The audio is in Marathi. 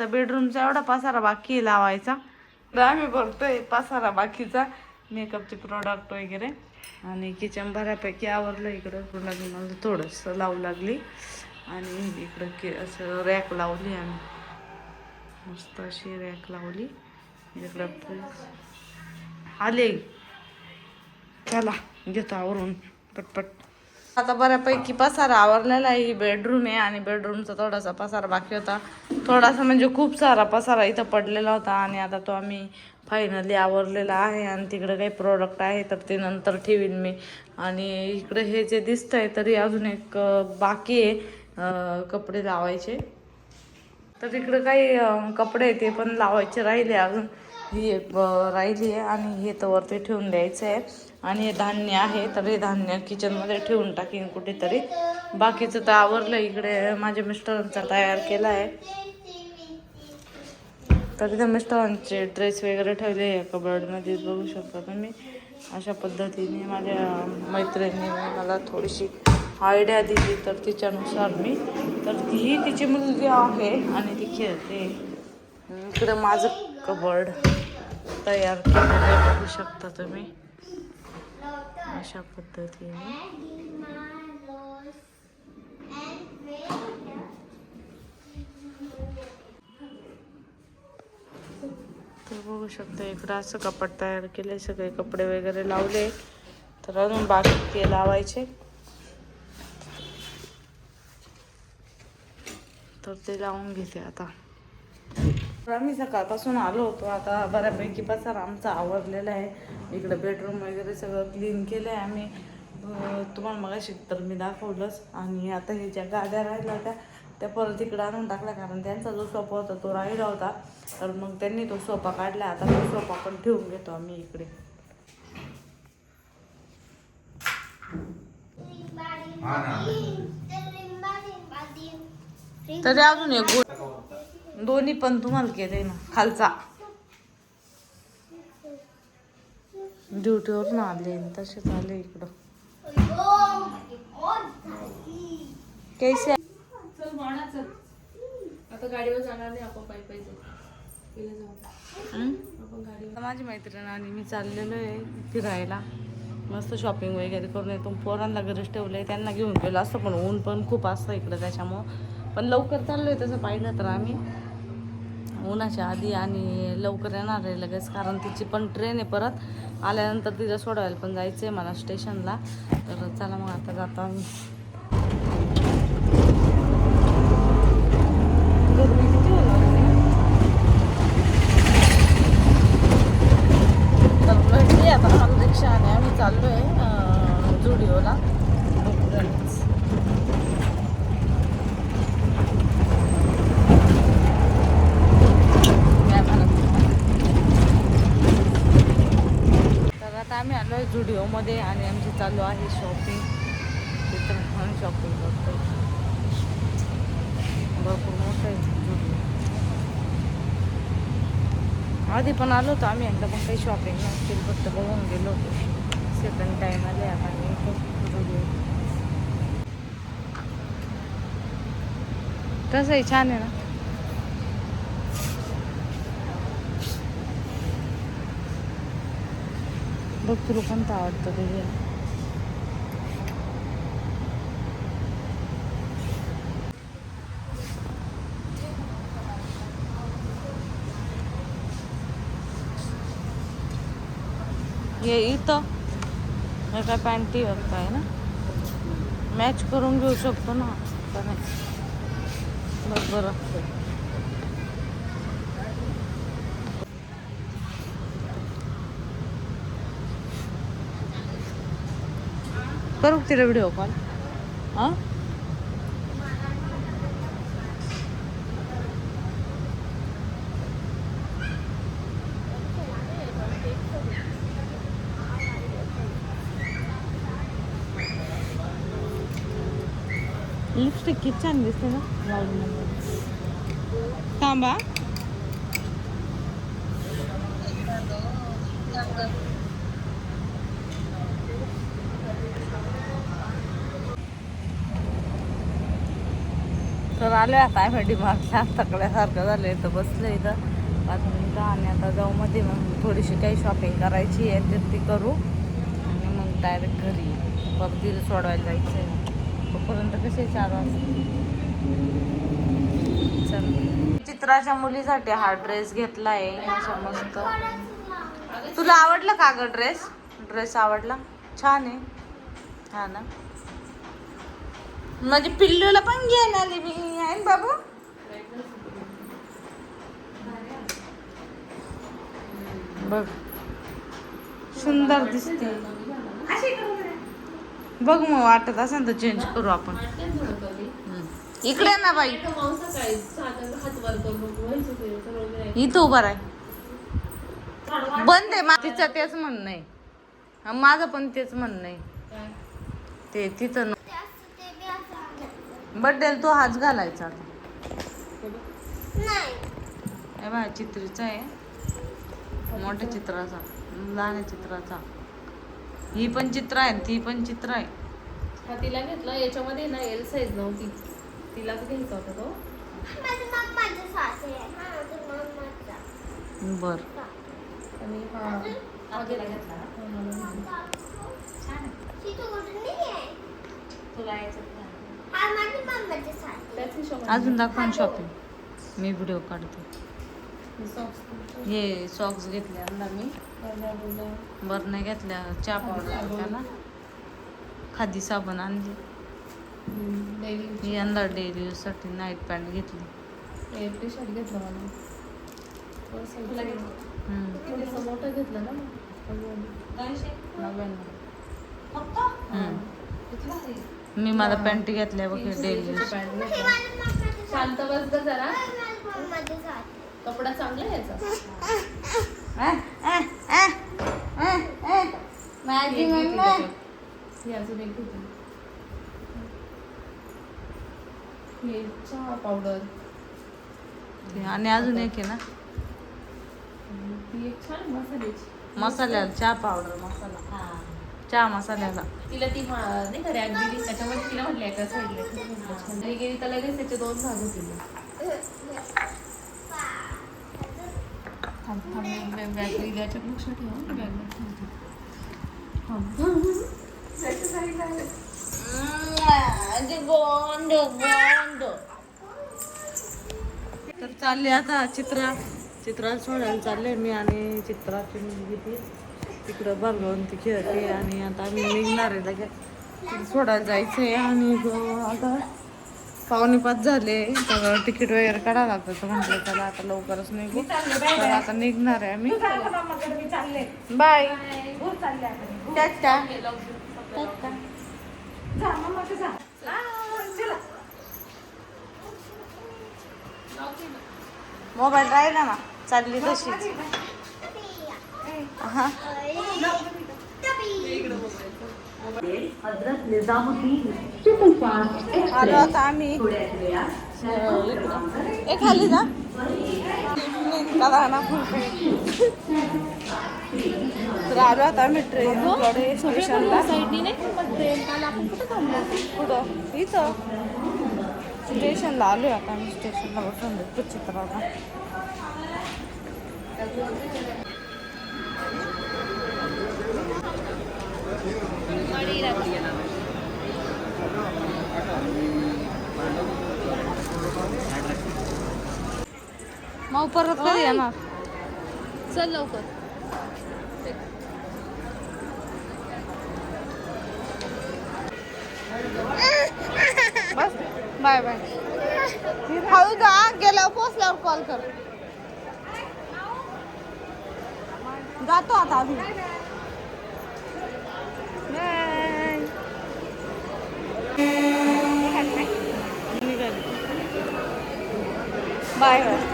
तर बेडरूमचा एवढा पसारा बाकी आहे लावायचा. तर आम्ही बघतोय पसारा बाकीचा मेकअपचे प्रोडक्ट वगैरे. आणि किचन बऱ्यापैकी आवरलं इकडं. पूर्ण मला थोडंसं लावू लागली. आणि इकडं के असं रॅक लावली आम्ही. मस्त अशी रॅक लावली. इकडं आले. चला घेतो आवरून. पटपट. आता बऱ्यापैकी पसारा आवरलेला आहे. ही बेडरूम आहे आणि बेडरूमचा थोडासा पसारा बाकी होता. थोडासा म्हणजे खूप सारा पसारा इथं पडलेला होता आणि आता तो आम्ही फायनली आवरलेला आहे आणि तिकडे काही प्रोडक्ट आहे तर ते नंतर ठेवीन मी. आणि इकडे हे जे दिसतंय तरी अजून एक बाकी आहे कपडे लावायचे. तर इकडे काही कपडे आहे ते पण लावायचे राहिले अजून. ही एक राहिली आहे आणि हे तर वरती ठेवून द्यायचं आहे आणि हे धान्य आहे तर हे धान्य किचनमध्ये ठेवून टाकीन कुठेतरी. बाकीचं तर आवरलं इकडे. माझ्या मिस्टरांचा तयार केला आहे. तर इथं मिस्टरांचे ड्रेस वगैरे ठेवले आहे. कबर्डमध्ये बघू शकता तुम्ही. अशा पद्धतीने माझ्या मैत्रिणीने मला थोडीशी आयडिया दिली. तर तिच्यानुसार मी तर तीही तिची मुलगी आहे आणि ती खेळते. इकडं माझं कबर्ड तयार केलेलं बघू शकता तुम्ही. अशा पद्धतीने. तर बघू शकता इकडं असं कपाट तयार केले सगळे कपडे वगैरे लावले. तर अजून बाकी ते लावायचे. तर ते लावून घेते आता. आम्ही सकाळपासून आलो होतो. आता बऱ्यापैकी पसारा आमचा आवरलेला आहे. इकडे बेडरूम वगैरे सगळं क्लीन केलं आहे आम्ही तुम्हाला मगाशी तर मी दाखवलंच. आणि आता हे ज्या गाद्या राहिल्या होत्या त्या परत इकडे आणून टाकल्या. कारण त्यांचा जो सोफा होता तो राहिला होता. तर मग त्यांनी तो सोफा काढला. आता तो सोफा पण ठेवून घेतो आम्ही इकडे. तरी अजून एक दोन्ही पण तुम्हाला केले ना खालचा. ड्युटीवरून आले तसेच आले इकडं. कैसे? चल म्हणा चल. आता गाडीवर जाणार नाही आपण पायी जाऊ. माझी मैत्रीण आणि मी चाललेलो आहे फिरायला. मस्त शॉपिंग वगैरे करून येतो. पोरांना घरीच ठेवलं आहे त्यांना घेऊन गेलो असतं पण ऊन पण खूप असतं इकडं त्याच्यामुळं. पण लवकर चाललो आहे तसं पाहिलं तर आम्ही. उन्हाच्या आधी आणि लवकर येणार आहे लगेच कारण तिची पण ट्रेन आहे परत. आल्यानंतर तिला सोडवायला पण जायचं आहे मला स्टेशनला तर चला मग आता जाता आम्ही गर्दी किती होणार तर भेटली आता मला रिक्षा आणि आम्ही चाललो आहे जुडिओला तर आता आम्ही आलो आहे जुडिओमध्ये आणि आमची चालू आहे शॉपिंग. तिथं म्हणून शॉपिंग करतो भरपूर मोठं आहे जुडिओ. आधी पण आलो होतो आम्ही एकदा पण काही शॉपिंग नसतील फक्त बघून गेलो होतो. सेकंड टाईम आले आता मी जुडिओ. तसंही छान आहे ना? बघ तुला कोणतं आवडतं तुझे हे इथं. हे काय पॅन्टी आहे ना? मॅच करून घेऊ शकतो ना का करू का तिला व्हिडिओ कॉल हां लिपस्टिक किती छान दिसते ना लावून थांबा तर तर आले आता आम्ही डिमार्टला थकल्यासारखं झालं तर बसलं इथं. पाच मिनटं आणि आता जाऊ मध्ये. मग थोडीशी काही शॉपिंग करायची आहे तर ती करू. आणि मग डायरेक्ट घरी बघ परत तिला सोडवायला जायचं आहे तोपर्यंत कसे चार वाजता? चल. चित्राच्या मुलीसाठी हा ड्रेस घेतला आहे. असा मस्त. तुला आवडला का ग ड्रेस ड्रेस आवडला? छान आहे. हा ना? माझ्या पिल्लूला पण घेऊन आली मी. आहे ना बाबू? बघ. सुंदर दिसते. बघ मग वाटत असेल तर चेंज करू आपण. इकडे ना बाई. इथं उभा राय बंद आहे. मा- तिचं तेच म्हणणं आहे. माझं पण तेच म्हणणं आहे. ते तिथं बड्डेला तो हाच घालायचा आता. हे बघा चित्रीचा आहे. मोठ्या चित्राचा लहान चित्राचा. ही पण चित्र आहे ती पण चित्र आहे. हा तिला घेतला. याच्यामध्ये ना एल साईज नव्हती. तिलाच घ्यायचा होता तो. बर. आणि हा हा घेतला. हिशोबाने अजून दाखवा शॉपिंग मी व्हिडिओ काढते हे सॉक्स घेतले ना मी बरं, नाही घेतल्या चहा पावडर खादी साबण आणली. ही अंदर डेली यूजसाठी नाईट पॅन्ट घेतली हे टी-शर्ट घेतलं मला मोठं ना. नव्याण्णव. मी मला पॅन्ट घेतल्या बघ डेली. शांत बस ग जरा कपडा चांगला आहे याचा. माझी मम्मा. ही अजून एक घेतली हे चहा पावडर आणि अजून एक आहे ना? ही एक छान मसाल्याची. मसाल्याला चहा पावडर मसाला. चहा मसाल्याला तिला ती मा- नाही का रॅक दिली त्याच्यामध्ये तिला म्हटलं एका साईडला गेली तर लगेच त्याचे दोन भाग होतील थांब थांब मी बॅग बॅग याच्यात लक्ष ठेव बॅग तर चालले आता चित्रा. चित्राला सोडायला चालले मी आणि चित्राची मुलगी ती. तिकडं बरगवून ती खेळते आणि आता आम्ही निघणार आहे लगेच. तिला सोडायला जायचं आहे आणि आता पावणे पाच झाले तर तिकीट वगैरे काढावं लागतं. तर म्हटलं चला आता लवकरच निघू. तर आता निघणार आहे आम्ही. बाय. टाटा. टाटा. मोबाईल राहिला ना. चालली तशीच. हा. आलो आता आम्ही ए खाली जा. तर आलो आता आम्ही स्टेशनला ट्रेन आपण कुठं इथं. स्टेशनला आलो आता आम्ही स्टेशनला बसून चित्राला. मग परत कधी येणार? चल लवकर. बस. Bye bye. हळू जा गेल्यावर पोचल्यावर कॉल कर. जातो आता आम्ही बाय